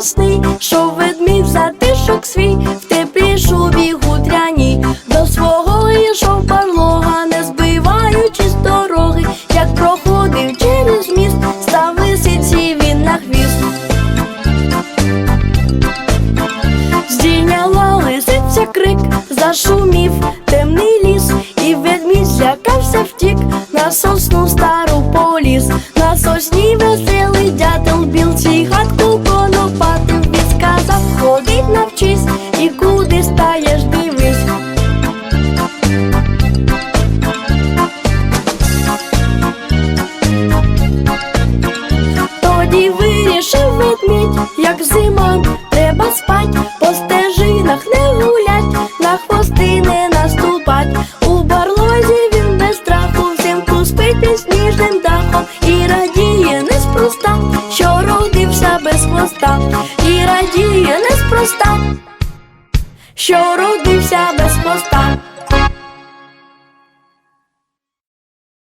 весни, що ведмідь затишок свій в теплі шубі гутряні, до свого йшов барлога, не збиваючи з дороги, як проходив через міст, став лисиці він на хвіст. Здійняла лисиця крик, зашумів темний ліс, і ведмідь злякався втік, на сосну стару поліз, на сосні веселий куди стаєш, дивись. Тоді вирішив ведмідь, як зима, треба спать, по стежинах не гулять, на хвости не наступать. У барлозі він без страху взимку спить під сніжним дахом і радіє неспроста, що родився без хвоста, і радіє неспроста, що родився без хвоста.